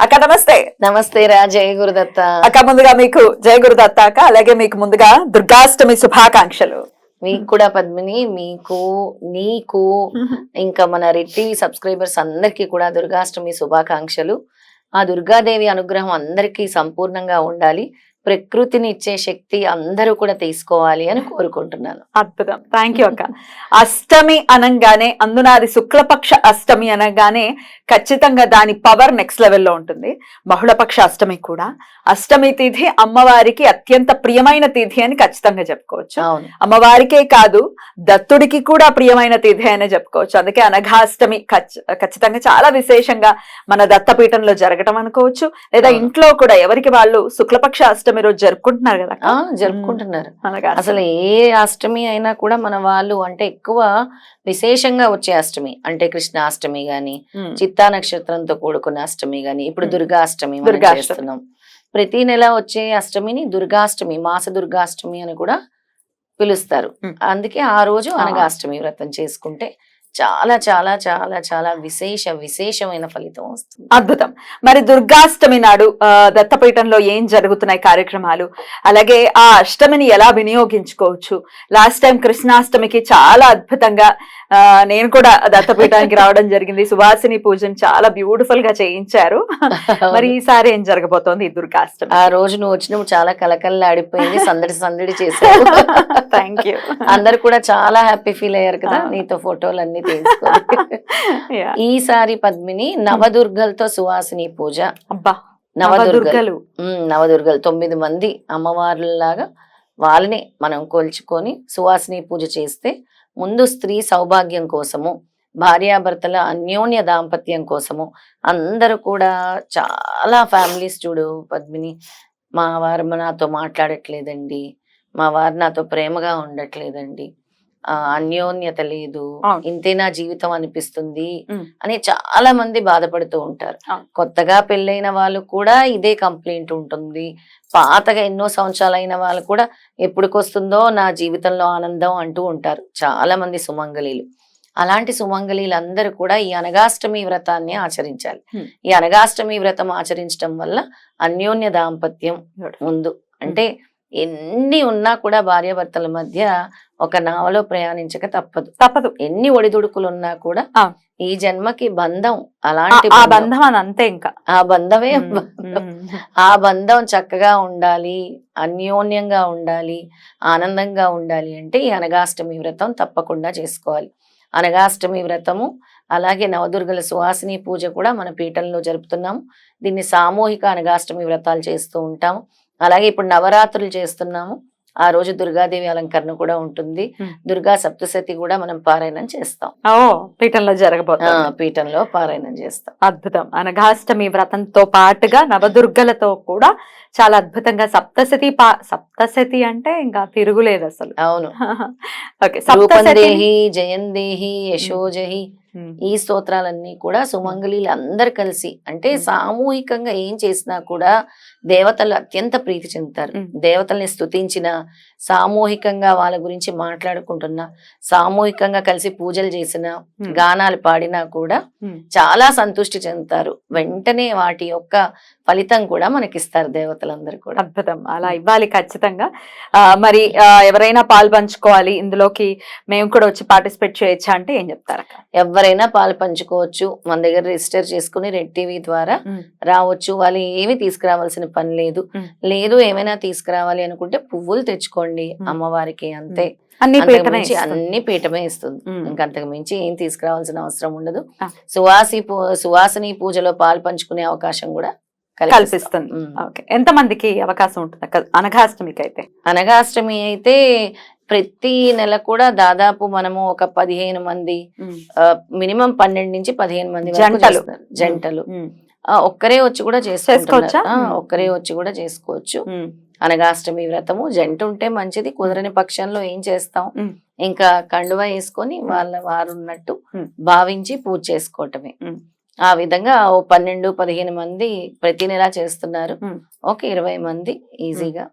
అక్క నమస్తే. నమస్తే రా జయ గురుదత్త. అక్క ముందుగా మీకు జయ గురు దత్త అక్క అలాగే మీకు ముందుగా దుర్గాష్టమి శుభాకాంక్షలు. మీకు కూడా పద్మిని మీకు నీకు ఇంకా మన రెడ్ టీవీ సబ్స్క్రైబర్స్ అందరికీ కూడా దుర్గాష్టమి శుభాకాంక్షలు. ఆ దుర్గాదేవి అనుగ్రహం అందరికీ సంపూర్ణంగా ఉండాలి. ప్రకృతిని ఇచ్చే శక్తి అందరూ కూడా తీసుకోవాలి అని కోరుకుంటున్నాను. అద్భుతం. థ్యాంక్ యూ అక్క. అష్టమి అనగానే అందున అది శుక్లపక్ష అష్టమి అనగానే ఖచ్చితంగా దాని పవర్ నెక్స్ట్ లెవెల్లో ఉంటుంది. బహుళపక్ష అష్టమి కూడా. అష్టమి తిథి అమ్మవారికి అత్యంత ప్రియమైన తిథి అని ఖచ్చితంగా చెప్పుకోవచ్చు. అమ్మవారికే కాదు దత్తుడికి కూడా ప్రియమైన తిథి అనే చెప్పుకోవచ్చు. అందుకే అనఘాష్టమి ఖచ్- ఖచ్చితంగా చాలా విశేషంగా మన దత్తపీఠంలో జరగటం అనుకోవచ్చు. లేదా. ఇంట్లో కూడా ఎవరికి వాళ్ళు శుక్లపక్ష అష్టమి రోజు జరుపుకుంటున్నారు కదా జరుపుకుంటున్నారు. అసలు ఏ అష్టమి అయినా కూడా మన వాళ్ళు అంటే ఎక్కువ విశేషంగా వచ్చే అష్టమి అంటే కృష్ణాష్టమి గాని ఉమ్. చిత్తా నక్షత్రంతో కూడుకున్న అష్టమి గాని ఇప్పుడు దుర్గాష్టమి. చేస్తున్నాం ప్రతి నెల వచ్చే అష్టమిని దుర్గాష్టమి మాస దుర్గాష్టమి అని కూడా పిలుస్తారు. అందుకే ఆ రోజు. అనగాష్టమి వ్రతం చేసుకుంటే చాలా చాలా చాలా చాలా విశేష విశేషమైన ఫలితం వస్తుంది. అద్భుతం. మరి దుర్గాష్టమి నాడు ఆ, దత్తపీఠంలో ఏం జరుగుతున్నాయి కార్యక్రమాలు? అలాగే ఆ అష్టమిని ఎలా వినియోగించుకోవచ్చు? లాస్ట్ టైం కృష్ణాష్టమికి చాలా అద్భుతంగా నేను కూడా దత్తపీఠానికి రావడం జరిగింది. సువాసిని పూజను చాలా బ్యూటిఫుల్గా చేయించారు. మరి ఈసారి ఏం జరగబోతోంది ఈ దుర్గాష్టమి? ఆ రోజు నువ్వు వచ్చినప్పుడు చాలా కలకల్లాడిపోయింది సందడి సందడి చేశావు. థ్యాంక్ యూ అందరు కూడా చాలా హ్యాపీ ఫీల్ అయ్యారు కదా. నీతో ఫోటోలు అన్ని తీసుకొని ఈసారి పద్మిని నవదుర్గలతో సువాసిని పూజ. అబ్బా నవదుర్గలు. నవదుర్గలు. తొమ్మిది మంది అమ్మవార్లలాగా వాళ్ళని మనం కొల్చుకొని సువాసిని పూజ చేస్తే ముందు స్త్రీ సౌభాగ్యం కోసము భార్యాభర్తల అన్యోన్య దాంపత్యం కోసము అందరూ కూడా చాలా ఫ్యామిలీస్ చూడు పద్మిని. మా వారు నాతో మాట్లాడట్లేదండి. మా వారు నాతో ప్రేమగా ఉండట్లేదండి. అన్యోన్యత లేదు. ఇంతే నా జీవితం అనిపిస్తుంది. అని చాలా మంది బాధపడుతూ ఉంటారు. కొత్తగా పెళ్ళైన వాళ్ళు కూడా ఇదే కంప్లైంట్ ఉంటుంది పాతగా ఎన్నో సంవత్సరాలైన వాళ్ళు కూడా ఎప్పుడుకొస్తుందో నా జీవితంలో ఆనందం అంటూ ఉంటారు చాలా మంది సుమంగళీలు అలాంటి సుమంగళీలందరూ కూడా ఈ అనగాష్టమి వ్రతాన్ని ఆచరించాలి. ఈ అనగాష్టమి వ్రతం ఆచరించడం వల్ల అన్యోన్య దాంపత్యం. ముందు అంటే ఎన్ని ఉన్నా కూడా భార్యాభర్తల మధ్య ఒక నావలో ప్రయాణించక తప్పదు. తప్పదు. ఎన్ని ఒడిదుడుకులు ఉన్నా కూడా. ఈ జన్మకి బంధం అలాంటి ఆ బంధం. అని అంతే ఇంకా. ఆ బంధమే. ఆ బంధం చక్కగా ఉండాలి అన్యోన్యంగా ఉండాలి ఆనందంగా ఉండాలి అంటే ఈ అనగాష్టమి వ్రతం తప్పకుండా చేసుకోవాలి. అనగాష్టమి వ్రతము అలాగే నవదుర్గల సువాసిని పూజ కూడా మన పీఠంలో జరుపుతున్నాము. దీన్ని సామూహిక అనగాష్టమి వ్రతాలు చేస్తూ ఉంటాము. అలాగే ఇప్పుడు నవరాత్రులు చేస్తున్నాము. ఆ రోజు దుర్గాదేవి అలంకరణ కూడా ఉంటుంది. దుర్గా సప్తశతి కూడా మనం పారాయణం చేస్తాం. ఓ పీఠంలో జరగబోతుంది. పీఠంలో పారాయణం చేస్తాం. అద్భుతం. అనఘాష్టమి వ్రతంతో పాటుగా నవదుర్గలతో కూడా చాలా అద్భుతంగా సప్తశతి పా సప్తశతి అంటే ఇంకా తిరుగులేదు అసలు. అవును. ఓకే సప్తశతి జయందేహి యశోజహి ఈ స్తోత్రాలన్నీ కూడా సుమంగళీలు అందరు కలిసి అంటే. సామూహికంగా ఏం చేసినా కూడా దేవతలు అత్యంత ప్రీతి చెందుతారు. దేవతల్ని స్తుతించిన సామూహికంగా వాళ్ళ గురించి మాట్లాడుకుంటున్నా సామూహికంగా కలిసి పూజలు చేసిన. గానాలు పాడినా కూడా. చాలా సంతృష్టి చెందుతారు. వెంటనే వాటి యొక్క ఫలితం కూడా మనకిస్తారు దేవతలందరూ కూడా. అద్భుతం. అలా ఇవ్వాలి ఖచ్చితంగా. మరి ఎవరైనా పాలు పంచుకోవాలి ఇందులోకి మేము కూడా వచ్చి పార్టిసిపేట్ చేయొచ్చా అంటే ఏం చెప్తారక్క? ఎవరైనా పాలు పంచుకోవచ్చు మన దగ్గర రిజిస్టర్ చేసుకుని రెడ్ టీవీ ద్వారా. రావచ్చు. వాళ్ళు ఏమి తీసుకురావాల్సిన పని లేదు. లేదు ఏమైనా తీసుకురావాలి అనుకుంటే పువ్వులు తెచ్చుకోండి. మ్మ్. అమ్మవారికి అంతే అన్ని. అన్ని పీఠమే ఇస్తుంది. ఇంకంతకు మించి ఏం తీసుకురావాల్సిన అవసరం ఉండదు. సువాసి సువాసిని పూజలో పాలు పంచుకునే అవకాశం కూడా కల్పిస్తాం. కల్పిస్తుంది. ఓకే ఎంత మందికి అవకాశం ఉంటుంది అనఘాష్టమికి అయితే అనగాష్టమి అయితే ప్రతి నెల కూడా దాదాపు మనము ఒక పదిహేను మంది మినిమం పన్నెండు నుంచి పదిహేను మంది జంటలు. జంటలు ఒక్కరే వచ్చి కూడా. చేసుకోవచ్చా? ఒక్కరే వచ్చి కూడా చేసుకోవచ్చు అనగాష్టమి వ్రతము జంట ఉంటే మంచిది కుదరని పక్షంలో ఏం చేస్తాం. ఇంకా కండువా వేసుకొని వాళ్ళ వారు ఉన్నట్టు. భావించి పూజ చేసుకోవటమే. ఆ విధంగా ఓ పన్నెండు పదిహేను మంది ప్రతి నెల చేస్తున్నారు. ఒక ఇరవై మంది ఈజీగా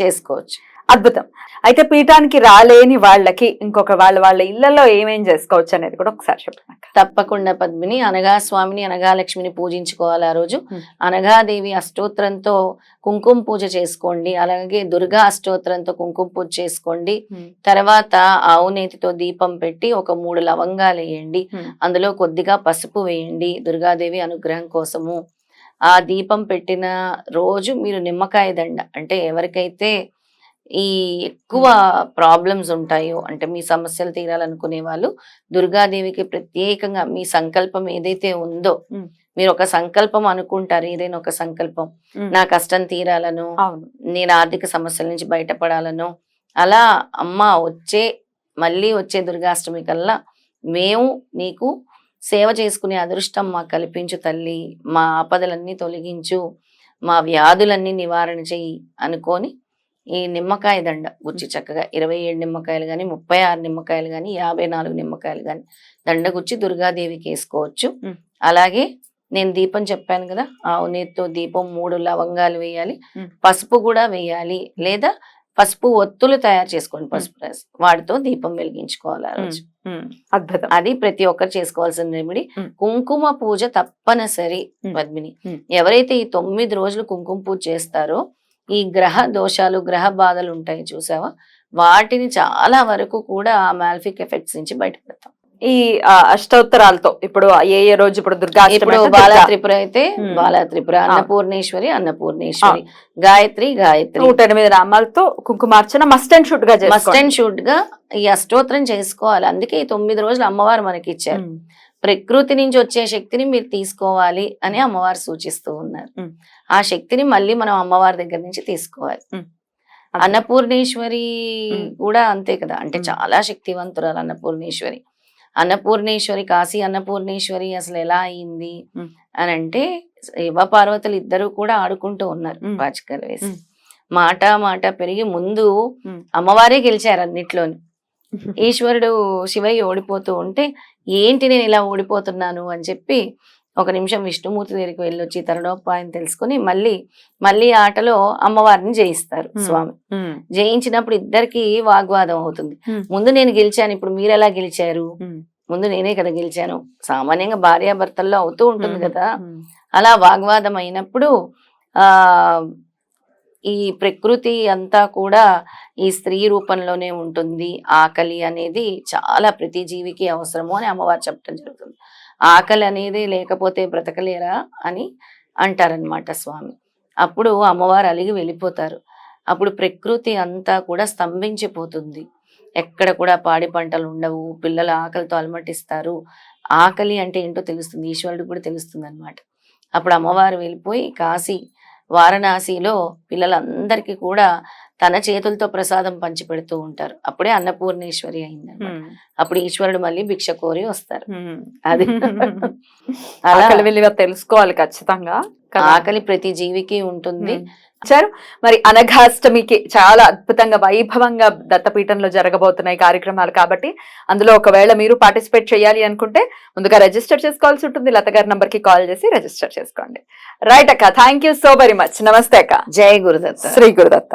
చేసుకోవచ్చు. అద్భుతం. అయితే పీఠానికి రాలేని వాళ్ళకి ఇంకొక వాళ్ళ వాళ్ళ ఇళ్ళలో ఏమేం చేసుకోవచ్చు అనేది కూడా ఒకసారి చెప్పండి తప్పకుండా పద్మిని అనగా స్వామిని అనగా లక్ష్మిని పూజించుకోవాలి ఆ రోజు. అనగాదేవి అష్టోత్తరంతో కుంకుమ పూజ చేసుకోండి అలాగే దుర్గా అష్టోత్తరంతో కుంకుమ పూజ చేసుకోండి. తర్వాత ఆవు నేతితో దీపం పెట్టి ఒక మూడు లవంగాలు వేయండి. అందులో కొద్దిగా పసుపు వేయండి దుర్గాదేవి అనుగ్రహం కోసము. ఆ దీపం పెట్టిన రోజు మీరు నిమ్మకాయ దండ అంటే ఎవరికైతే ఈ ఎక్కువ ప్రాబ్లమ్స్ ఉంటాయో అంటే మీ సమస్యలు తీరాలనుకునే వాళ్ళు దుర్గాదేవికి ప్రత్యేకంగా మీ సంకల్పం ఏదైతే ఉందో. మీరు ఒక సంకల్పం అనుకుంటారు ఏదైనా ఒక సంకల్పం. నా కష్టం తీరాలను నేను ఆర్థిక సమస్యల నుంచి బయటపడాలను అలా అమ్మ వచ్చే మళ్ళీ వచ్చే దుర్గాష్టమి కల్లా మేము నీకు సేవ చేసుకునే అదృష్టం మాకు కల్పించు తల్లి మా ఆపదలన్నీ తొలగించు మా వ్యాధులన్నీ నివారణ చెయ్యి అనుకొని ఈ నిమ్మకాయ దండ గుచ్చి చక్కగా ఇరవై ఏడు నిమ్మకాయలు కానీ ముప్పై ఆరు నిమ్మకాయలు కానీ యాభై నాలుగు నిమ్మకాయలు కానీ దండ గుచ్చి దుర్గాదేవికి వేసుకోవచ్చు. అలాగే నేను దీపం చెప్పాను కదా ఆవు నేతితో దీపం మూడు లవంగాలు వేయాలి. పసుపు కూడా వేయాలి లేదా పసుపు ఒత్తులు తయారు చేసుకోండి పసుపు. వాటితో దీపం వెలిగించుకోవాలి ఆ రోజు అద్భుతం అది ప్రతి ఒక్కరు చేసుకోవాల్సిన రెమెడీ. కుంకుమ పూజ తప్పనిసరి. పద్మిని. ఎవరైతే ఈ తొమ్మిది రోజులు కుంకుమ పూజ చేస్తారో ఈ గ్రహ దోషాలు గ్రహ బాధలు ఉంటాయి చూసావా వాటిని చాలా వరకు కూడా ఆ మాల్ఫిక్ ఎఫెక్ట్స్ నుంచి బయటపడతాం ఈ అష్టోత్తరాలతో ఇప్పుడు ఏ ఏ రోజు ఇప్పుడు దుర్గా ఇప్పుడు బాలా. త్రిపుర అయితే. బాలా త్రిపుర. అన్నపూర్ణేశ్వరి అన్నపూర్ణేశ్వరి గాయత్రి గాయత్రి నూట ఎనిమిది నామాలతో కుంకుమార్చన మస్ట్ అండ్ షుడ్గా మస్ట్. అండ్ షుడ్గా ఈ అష్టోత్తరం చేసుకోవాలి అందుకే ఈ తొమ్మిది రోజులు అమ్మవారు మనకి ఇచ్చారు ప్రకృతి నుంచి వచ్చే శక్తిని మీరు తీసుకోవాలి అని అమ్మవారు సూచిస్తూ ఉన్నారు. ఆ శక్తిని మళ్ళీ మనం అమ్మవారి దగ్గర నుంచి తీసుకోవాలి. అన్నపూర్ణేశ్వరి. కూడా అంతే కదా అంటే. చాలా శక్తివంతురాలు అన్నపూర్ణేశ్వరి అన్నపూర్ణేశ్వరి కాశీ అన్నపూర్ణేశ్వరి అసలు ఎలా అయింది. అని అంటే శివ పార్వతులు ఇద్దరు కూడా ఆడుకుంటూ ఉన్నారు మ్. పాచికలు వేసి. మాట మాట పెరిగి ముందు. అమ్మవారే గెలిచారు అన్నిట్లోని ఈశ్వరుడు శివయ్య ఓడిపోతూ ఉంటే ఏంటి నేను ఇలా ఓడిపోతున్నాను? అని చెప్పి ఒక నిమిషం విష్ణుమూర్తి దగ్గరికి వెళ్ళొచ్చి తరుణోపాయం తెలుసుకుని మళ్ళీ మళ్ళీ ఆటలో అమ్మవారిని జయిస్తారు. స్వామి. జయించినప్పుడు ఇద్దరికి వాగ్వాదం అవుతుంది. ముందు నేను గెలిచాను ఇప్పుడు మీరు ఎలా గెలిచారు? ముందు నేనే కదా గెలిచాను. సామాన్యంగా భార్యాభర్తల్లో అవుతూ ఉంటుంది కదా. అలా వాగ్వాదం అయినప్పుడు ఆ ఈ ప్రకృతి అంతా కూడా ఈ స్త్రీ రూపంలోనే ఉంటుంది. ఆకలి అనేది చాలా ప్రతి జీవికి అవసరము అని అమ్మవారు చెప్పడం జరుగుతుంది. ఆకలి అనేది లేకపోతే బ్రతకలేరా అని అంటారనమాట స్వామి. అప్పుడు అమ్మవారు అలిగి వెళ్ళిపోతారు. అప్పుడు ప్రకృతి అంతా కూడా స్తంభించిపోతుంది. ఎక్కడ కూడా పాడి పంటలు ఉండవు. పిల్లలు ఆకలితో అలమటిస్తారు. ఆకలి అంటే ఏంటో తెలుస్తుంది. ఈశ్వరుడికి కూడా తెలుస్తుంది అనమాట అప్పుడు అమ్మవారు వెళ్ళిపోయి కాశీ వారణాసిలో పిల్లలందరికీ కూడా తన చేతులతో ప్రసాదం పంచి పెడుతూ ఉంటారు. అప్పుడే అన్నపూర్ణేశ్వరి ఉమ్, అప్పుడు ఈశ్వరుడు మళ్ళీ భిక్ష కోరి వస్తారు. అది. అలా ఆకలి విలువ తెలుసుకోవాలి ఖచ్చితంగా? ఆకలి ప్రతి జీవికి ఉంటుంది. ఉమ్. చారు మరి అనఘాష్టమికి చాలా అద్భుతంగా వైభవంగా దత్తపీఠంలో జరగబోతున్నాయి కార్యక్రమాలు కాబట్టి అందులో ఒకవేళ మీరు పార్టిసిపేట్ చేయాలి అనుకుంటే ముందుగా రిజిస్టర్ చేసుకోవాల్సి ఉంటుంది. లత గారి నంబర్కి కాల్ చేసి రిజిస్టర్ చేసుకోండి. రైట్ అక్క thank you so very much నమస్తే అక్క. జై గురుదత్త. శ్రీ గురుదత్త.